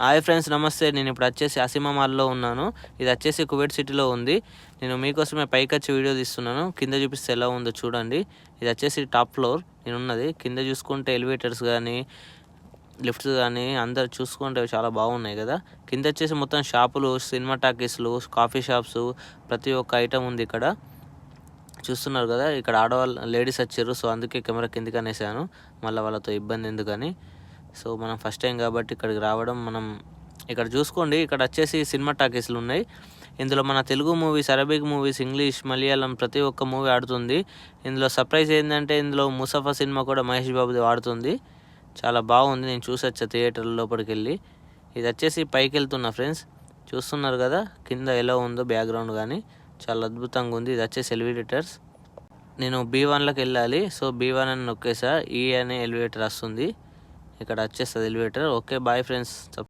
Hi friends నమస్తే. నేను ఇప్పుడు వచ్చేసి అసిమా మాల్లో ఉన్నాను. ఇది వచ్చేసి కువైట్ సిటీలో ఉంది. నేను మీకోసమే పైకి వచ్చి వీడియో తీస్తున్నాను. కింద చూపిస్తే ఎలా ఉందో చూడండి. ఇది వచ్చేసి టాప్ ఫ్లోర్. నేను ఉన్నది కింద చూసుకుంటే ఎలివేటర్స్ కానీ లిఫ్ట్స్ కానీ అందరు చూసుకుంటే చాలా బాగున్నాయి కదా. కింద వచ్చేసి మొత్తం షాపులు సినిమా టాకీస్లు కాఫీ షాప్స్ ప్రతి ఒక్క ఐటమ్ ఉంది ఇక్కడ. చూస్తున్నారు కదా ఇక్కడ ఆడవాళ్ళు లేడీస్ వచ్చారు. సో అందుకే కెమెరా కిందికి అనేసాను. మళ్ళీ వాళ్ళతో ఇబ్బంది ఎందుకని. సో మనం ఫస్ట్ టైం కాబట్టి ఇక్కడికి రావడం మనం ఇక్కడ చూసుకోండి. ఇక్కడ వచ్చేసి సినిమా టాకీస్లు ఉన్నాయి. ఇందులో మన Telugu movies Arabic movies English Malayalam ప్రతి ఒక్క మూవీ ఆడుతుంది. ఇందులో సర్ప్రైజ్ ఏంటంటే ఇందులో ముసఫా సినిమా కూడా మహేష్ బాబుది ఆడుతుంది. చాలా బాగుంది. నేను చూసొచ్చా థియేటర్ లోపలికి వెళ్ళి. ఇది వచ్చేసి పైకి వెళ్తున్నా ఫ్రెండ్స్ చూస్తున్నారు కదా కింద ఎలా ఉందో బ్యాక్గ్రౌండ్ కానీ చాలా అద్భుతంగా ఉంది. ఇది వచ్చేసి ఎలివేటర్స్ నేను బీ వన్లోకి వెళ్ళాలి. సో బీ వన్ అని నొక్కేసా. ఈ అనే ఎలివేటర్ వస్తుంది. ఇక్కడ వచ్చేస్తుంది ఎలివేటర్ ఓకే బాయ్ ఫ్రెండ్స్